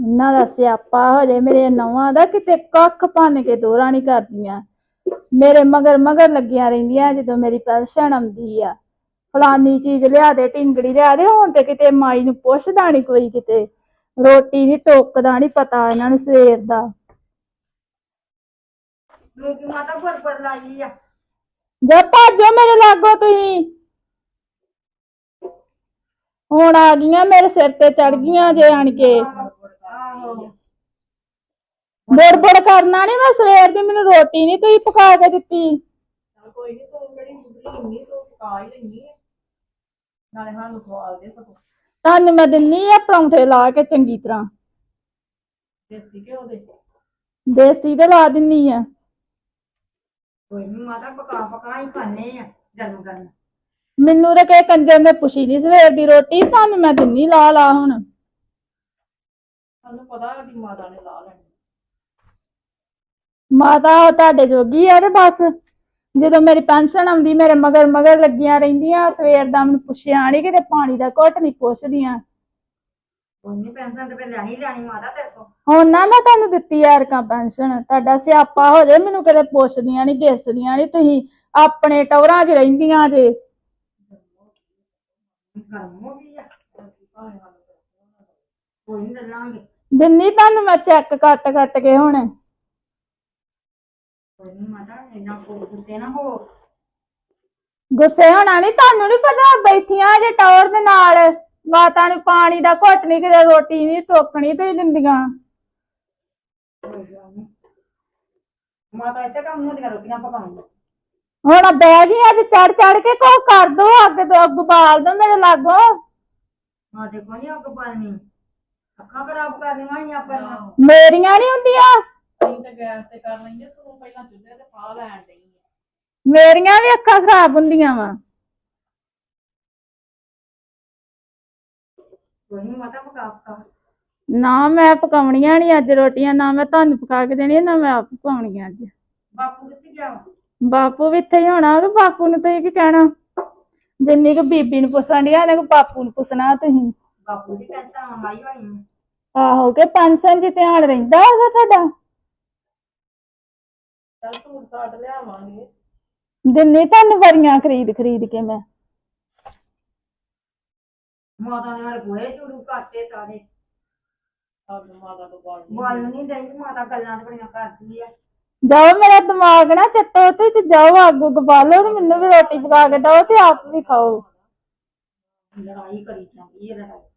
ਇਹਨਾਂ ਦਾ ਸਿਆਪਾ ਹੋ ਜੇ ਮੇਰੇ ਨਵਾਂ ਦਾ ਕਿਤੇ ਕੱਖ ਭੰਨ ਕੇ ਦੋਰਾ ਨਹੀਂ ਕਰਦੀਆਂ। ਮੇਰੇ ਮਗਰ ਮਗਰ ਲੱਗੀਆਂ ਰਹਿੰਦੀਆਂ ਜਦੋਂ ਮੇਰੀ ਪੈਨਸ਼ਨ ਆਉਂਦੀ ਆ। ਫਲਾਨੀ ਚੀਜ਼ ਲਿਆ ਦੇ ਢਿੰਗੜੀ ਲਿਆ ਦੇ ਹੁਣ ਤੇ ਕਿਤੇ ਮਾਈ ਨੂੰ ਪੁੱਛਦਾ ਨਹੀਂ ਕੋਈ ਕਿਤੇ। ਰੋਟੀ ਨਹੀਂ ਟੋਕਦਾ ਨਹੀਂ ਪਤਾ ਇਹਨਾਂ ਨੂੰ ਸਵੇਰ ਦਾ। ਲੋਕੀ ਮਾਤਾ ਬਰਬਰ ਲਾਈ ਆ। ਜੇ ਭਾਜੋ ਮੇਰੇ ਲਾਗੋ ਤੁਸੀਂ। ਹੁਣ ਆ ਗਈਆਂ ਮੇਰੇ ਸਿਰ ਤੇ ਚੜ ਗਈਆਂ ਜੇ ਆਣ ਕੇ। ਬੜਬੜ ਕਰਨਾ ਨਹੀਂ ਮੈਂ ਸਵੇਰ ਦੀ ਮੈਨੂੰ ਰੋਟੀ ਨਹੀਂ ਤੁਸੀਂ ਪਕਾ ਕੇ ਦਿੱਤੀ। ਕੋਈ ਨਹੀਂ ਤੂੰ ਜਿਹੜੀ ਬੁੱਢੀ ਹੁੰਦੀ ਤੂੰ ਪਕਾ ਹੀ ਲੈਂਦੀ ਹੈ ਨਾਲੇ ਸਾਨੂੰ ਖਵਾਲ ਦੇ ਸਗੋਂ। ਤੁਹਾਨੂੰ ਮੈਂ ਦਿੰਨੀ ਆ ਪਰੌਂਠੇ ਲਾ ਕੇ ਚੰਗੀ ਤਰ੍ਹਾਂ। ਦੇਸੀ ਘਿਓ ਦੇ। ਦੇਸੀ ਲਾ ਦਿੰਨੀ ਆ। ਕੋਈ ਨਹੀਂ ਮਾਤਾ ਪਕਾ ਪਕਾ ਹੀ ਖਾਣੇ ਆ ਗਰਮ ਗਰਮ ਮੈਨੂੰ ਤਾਂ ਕਿਸੇ ਕੰਜਰ ਨੇ ਪੁੱਛੀ ਨਹੀਂ ਸਵੇਰ ਦੀ ਰੋਟੀ ਤੁਹਾਨੂੰ ਮੈਂ ਦਿੰਨੀ ਲਾ ਲਾ ਹੁਣ। ਸਾਨੂੰ ਪਤਾ ਸਾਡੀ ਮਾਤਾ ਨੇ ਲਾ ਲੈਣੀ। ਮਾਤਾ ਉਹ ਤੁਹਾਡੇ ਜੋਗੀ ਆ ਤੇ ਬਸ। ਜਦੋਂ ਮੇਰੀ ਪੈਨਸ਼ਨ ਆਉਂਦੀ ਮੇਰੇ ਮਗਰ ਮਗਰ ਲੱਗੀਆਂ ਰਹਿੰਦੀਆਂ ਸਵੇਰ ਦਾ ਮੈਨੂੰ ਪੁੱਛਿਆ ਨਹੀਂ ਕਿਤੇ ਪਾਣੀ ਦਾ ਘੁੱਟ ਨਹੀਂ ਪੁੱਛਦੀਆਂ। ਕੋਈ ਨਹੀਂ ਪੈਨਸ਼ਨ ਤੇ ਫਿਰ ਲੈਣੀ ਲੈਣੀ ਮਾਤਾ ਤੇਰੇ ਕੋਲ। ਹੁਣ ਨਾ ਮੈਂ ਤੁਹਾਨੂੰ ਦਿੱਤੀ ਯਾਰ ਕਾ ਪੈਨਸ਼ਨ। ਤੁਹਾਡਾ ਸਿਆਪਾ ਹੋ ਜੇ ਮੈਨੂੰ ਕਦੇ ਪੁੱਛਦੀਆਂ ਨਹੀਂ ਗਿੱਸਦੀਆਂ ਨਹੀਂ ਤੁਸੀਂ ਆਪਣੇ ਟੌਰਾਂ 'ਚ ਰਹਿੰਦੀਆਂ ਜੇ। ਗਰਮ ਹੋ ਗਈ ਆ। ਕੋਈ ਨਹੀਂ ਲਾਂਗੇ ਦਿੰਨੀ ਤੁਹਾਨੂੰ ਮੈਂ ਚੈੱਕ ਕੱਟ ਕੱਟ ਕੇ ਹੁਣ। ਕੋਈ ਨਹੀਂ ਮਾਤਾ ਇੰਨਾ ਕੋ ਗੁੱਸੇ ਨਾ ਹੋ ਗੁੱਸੇ ਹੋਣਾ ਨਹੀਂ ਤੁਹਾਨੂੰ ਨਹੀਂ ਪਤਾ ਬੈਠੀਆਂ ਜੇ ਟੌਰ ਦੇ ਨਾਲ ਮਾਤਾ ਨੂੰ ਪਾਣੀ ਦਾ ਘੁੱਟ ਨਹੀਂ ਕਿਤੇ ਰੋਟੀ ਨਹੀਂ ਟੋਕਣੀ ਤੁਸੀਂ ਦਿੰਦੀਆਂ। ਕੋਈ ਗੱਲ ਨੀ। ਮਾਤਾ ਇੱਥੇ ਕੰਮ ਰੋਟੀਆਂ ਪਕਾਉਂਦੀ ਹੁਣ ਬਹਿ ਗਈ ਅੱਜ ਚੜ ਚੜ ਕੇ ਕੋ ਕਰ ਦੋ ਅੱਗ ਤੋਂ ਅੱਗ ਬਾਲ ਦੋ ਮੇਰੇ ਲਾਗੋ। ਸਾਡੇ ਕੋਲ ਨਹੀਂ ਅੱਗ ਬਾਲਣੀ। ਅੱਖਾਂ ਖਰਾਬ ਕਰਨੀਆਂ ਹੀ ਆਪਾਂ ਨੂੰ। ਮੇਰੀਆਂ ਨਹੀਂ ਹੁੰਦੀਆਂ। ਅਸੀਂ ਤਾਂ ਗੈਸ ਤੇ ਕਰ ਲੈਂਦੇ ਤੂੰ ਪਹਿਲਾਂ ਚੁੱਲ੍ਹੇ ਤੇ ਪਾ ਲੈਣ ਡਈ ਹੈ ਮੇਰੀਆਂ ਵੀ ਅੱਖਾਂ ਖਰਾਬ ਹੁੰਦੀਆਂ ਵਾ। ਕੋਈ ਨਹੀਂ ਮਾਤਾ ਪਕਾ ਪਕਾ। ਨਾ ਮੈਂ ਪਕਾਉਣੀਆਂ ਨਹੀਂ ਅੱਜ ਰੋਟੀਆਂ ਨਾ ਮੈਂ ਤੁਹਾਨੂੰ ਪਕਾ ਕੇ ਦੇਣੀਆਂ ਨਾ ਮੈਂ ਆਪ ਪਕਾਉਣੀਆਂ ਅੱਜ। ਬਾਪੂ ਕਿੱਥੇ ਗਿਆ ਵਾ? ਬਾਪੂ ਵੀ ਇੱਥੇ ਹੀ ਹੋਣਾ ਤੇ ਬਾਪੂ ਨੂੰ ਤੁਸੀਂ ਕੀ ਕਹਿਣਾ? ਜਿੰਨੀ ਕੁ ਬੀਬੀ ਨੂੰ ਪੁੱਛਣ ਡਿਆ ਨੇ ਬਾਪੂ ਨੂੰ ਪੁੱਛਣਾ ਤੁਸੀਂ। ਬਾਪੂ ਦੀ ਪੈਨਸ਼ਨ ਆਉਣ ਵਾਲੀ ਹੋਣੀ ਆ। ਆਹੋ ਕਿ ਪੈਨਸ਼ਨ 'ਚ ਧਿਆਨ ਰਹਿੰਦਾ ਉਹਦਾ ਤੁਹਾਡਾ? ਚੱਲ ਸੂਟ ਸਾਟ ਲਿਆਵਾਂਗੇ। ਦਿੰਨੀ ਤੁਹਾਨੂੰ ਵਰੀਆਂ ਖਰੀਦ ਖਰੀਦ ਕੇ ਮੈਂ। ਮਾਤਾ ਨੇ ਸਾਡੇ ਗੋਹੇ ਚੂਰੂ ਕਰਤੇ ਸਾਰੇ। ਸਾਡੀ ਮਾਤਾ ਤੋਂ ਬਾਲ ਬੋਲ ਨਹੀਂ ਦੇਈ ਮਾਤਾ ਗੱਲਾਂ ਤੇ ਬੜੀਆਂ ਕਰਦੀ ਆ। ਜਾਓ ਮੇਰਾ ਦਿਮਾਗ ਨਾ ਚੱਟੋ ਤੇ ਤੇ ਜਾਓ ਅੱਗ ਉੱਗ ਬਾਲੋ ਤੇ ਮੈਨੂੰ ਵੀ ਰੋਟੀ ਪਕਾ ਕੇ ਦਿਓ ਤੇ ਆਪ ਵੀ ਖਾਓ। ਲੜਾਈ ਕਰੀ ਜਾਂਦੀ ਹੈ ਲੜਾਈ।